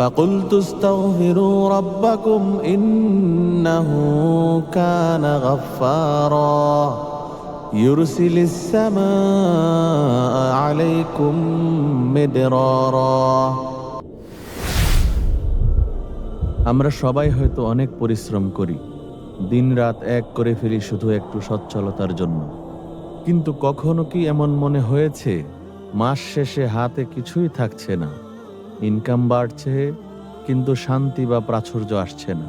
فقلت استغفروا ربكم إنه كان غفارا يرسل السماء عليكم مدرارا আমরা সবাই হয়তো অনেক পরিশ্রম করি দিনরাত এক করে ফেলি শুধু একটু সচ্ছলতার জন্য কিন্তু কখনো কি এমন মনে হয়েছে মাস শেষে হাতে কিছুই থাকছে না ইনকাম বাড়ছে, কিন্তু শান্তি বা প্রাচুর্য আসছে না।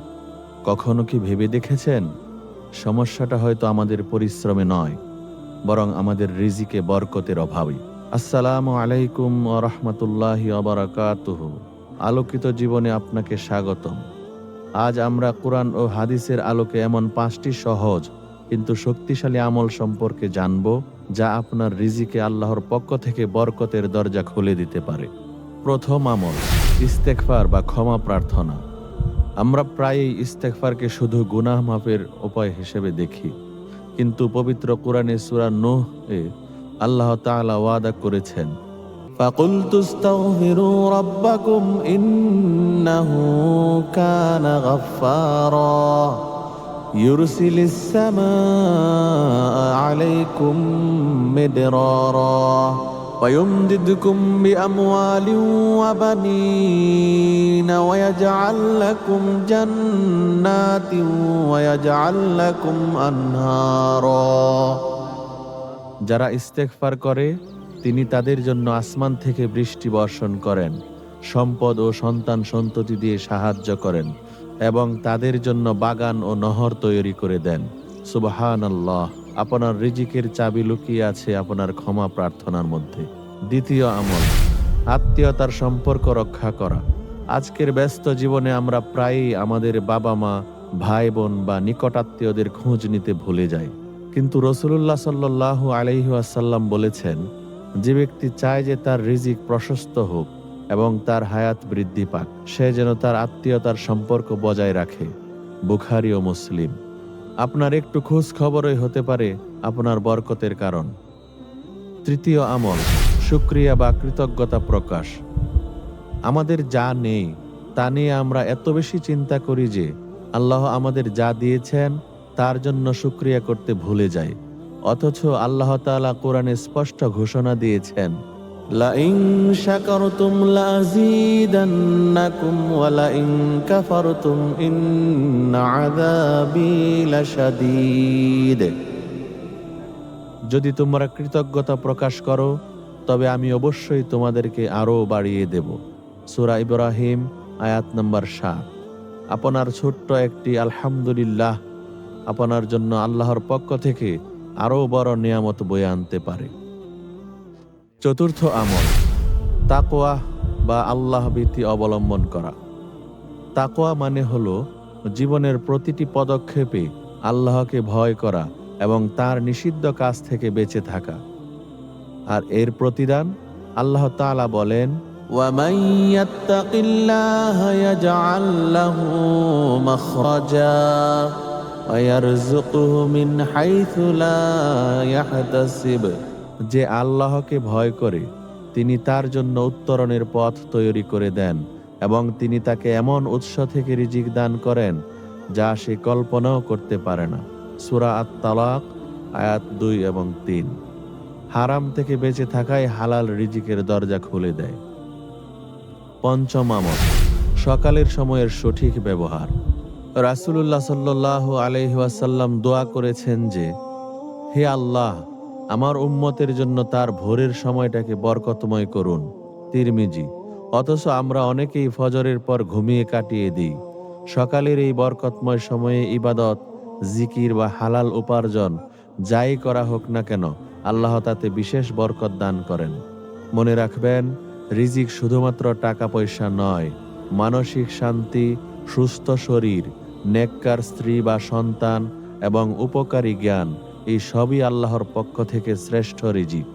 কখনো কি ভেবে দেখেছেন? সমস্যাটা হয়তো আমাদের পরিশ্রমে নয়, বরং আমাদের রিজিকে বরকতের অভাবে আসসালামু আলাইকুম রহমতুল্লাহি অবরাকাতুহু আলোকিত জীবনে আপনাকে স্বাগতম। আজ আমরা কোরআন ও হাদিসের আলোকে এমন পাঁচটি সহজ, কিন্তু শক্তিশালী আমল সম্পর্কে জানব, যা আপনার রিজিকে আল্লাহর পক্ষ থেকে বরকতের দরজা খুলে দিতে পারে। প্রথম আমল ইস্তেকফার বা ক্ষমা প্রার্থনা আমরা প্রায়ই ইস্তেকফারকে শুধু গুনাহ মাপের উপায় হিসেবে দেখি কিন্তু পবিত্র কোরআনে সূরা নূহ এ আল্লাহ তাআলা ওয়াদা করেছেন فقلت استغفروا ربكم إنه كان غفارا يرسل السماء عليكم مدرارا ويمددكم بأموال وبنين ويجعل لكم جنات ويجعل لكم أنهارا যারা ইস্তেগফার করে তিনি তাদের জন্য আসমান থেকে বৃষ্টি বর্ষণ করেন সম্পদ ও সন্তান সন্ততি দিয়ে সাহায্য করেন এবং তাদের জন্য বাগান ও নহর তৈরি করে দেন সুবাহান আল্লাহ আপনার রিজিকের চাবি লুকিয়ে আছে আপনার ক্ষমা প্রার্থনার মধ্যে। দ্বিতীয় আমল, আত্মীয়তার সম্পর্ক রক্ষা করা। আজকের ব্যস্ত জীবনে আমরা প্রায়ই আমাদের বাবা মা ভাই বোন বা নিকটাত্মীয়দের খোঁজ নিতে ভুলে যাই। কিন্তু রসুল্লাহ সাল্লাহ আলহিহাসাল্লাম বলেছেন, যে ব্যক্তি চায় যে তার রিজিক প্রশস্ত হোক এবং তার হায়াত বৃদ্ধি পাক, সে যেন তার আত্মীয়তার সম্পর্ক বজায় রাখে। বুখারি ও মুসলিম। আপনার একটু খোঁজ খবরই হতে পারে আপনার বরকতের কারণ। তৃতীয় আমল, সুক্রিয়া বা কৃতজ্ঞতা প্রকাশ। আমাদের যা নেই, তা নিয়ে আমরা এত বেশি চিন্তা করি যে, আল্লাহ আমাদের যা দিয়েছেন, তার জন্য সুক্রিয়া করতে ভুলে যাই। অথচ আল্লাহ তাআলা কোরআনে স্পষ্ট ঘোষণা দিয়েছেন لئن شكرتم لأزيدنكم ولئن كفرتم إن عذابي لشديد যদি তোমরা কৃতজ্ঞতা প্রকাশ করো তবে আমি অবশ্যই তোমাদেরকে আরও বাড়িয়ে দেব সূরা ইব্রাহিম আয়াত নম্বর সাত আপনার ছোট্ট একটি আলহামদুলিল্লাহ আপনার জন্য আল্লাহর পক্ষ থেকে আরও বড় নিয়ামত বয়ে আনতে পারে চতুর্থ আমল তাকোয়া বা আল্লাহ ভীতি অবলম্বন করা তাকোয়া মানে হলো জীবনের প্রতিটি পদক্ষেপে আল্লাহকে ভয় করা এবং তার নিষিদ্ধ কাজ থেকে বেঁচে থাকা আর এর প্রতিদান আল্লাহ তাআলা বলেন ومن يتق الله يجعل له مخرجا ويرزقه من حيث لا يحتسب যে আল্লাহকে ভয় করে, তিনি তার জন্য উত্তরণের পথ তৈরি করে দেন এবং তিনি তাকে এমন উৎস থেকে রিজিক দান করেন যা সে কল্পনাও করতে পারে না। সুরা আত তালাক আয়াত দুই এবং তিন। হারাম থেকে বেঁচে থাকাই হালাল রিজিকের দরজা খুলে দেয়। পঞ্চম আমল, সকালের সময়ের সঠিক ব্যবহার। রাসূলুল্লাহ সাল্লাহ আলহিহাসাল্লাম দোয়া করেছেন যে, হে আল্লাহ আমার উম্মতের জন্য তার ভোরের সময়টাকে বরকতময় করুন। তিরমিজি, অথচ আমরা অনেকেই ফজরের পর ঘুমিয়ে কাটিয়ে দিই। সকালের এই বরকতময় সময়ে ইবাদত, জিকির বা হালাল উপার্জন, যাই করা হোক না কেন, আল্লাহ তাতে বিশেষ বরকত দান করেন। মনে রাখবেন, রিজিক শুধুমাত্র টাকা পয়সা নয়, মানসিক শান্তি, সুস্থ শরীর, নেককার স্ত্রী বা সন্তান এবং উপকারী জ্ঞান এই সবই আল্লাহর পক্ষ থেকে শ্রেষ্ঠ রিজিক।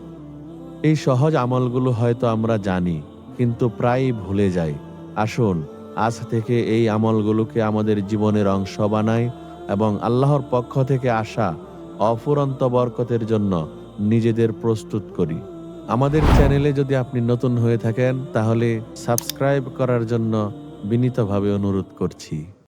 এই সহজ আমলগুলো হয়তো আমরা জানি, কিন্তু প্রায়ই ভুলে যাই। আসুন, আজ থেকে এই আমলগুলোকে আমাদের জীবনের অংশ বানাই এবং আল্লাহর পক্ষ থেকে আসা অফুরন্ত বরকতের জন্য নিজেদের প্রস্তুত করি। আমাদের চ্যানেলে যদি আপনি নতুন হয়ে থাকেন, তাহলে সাবস্ক্রাইব করার জন্য বিনীতভাবে অনুরোধ করছি।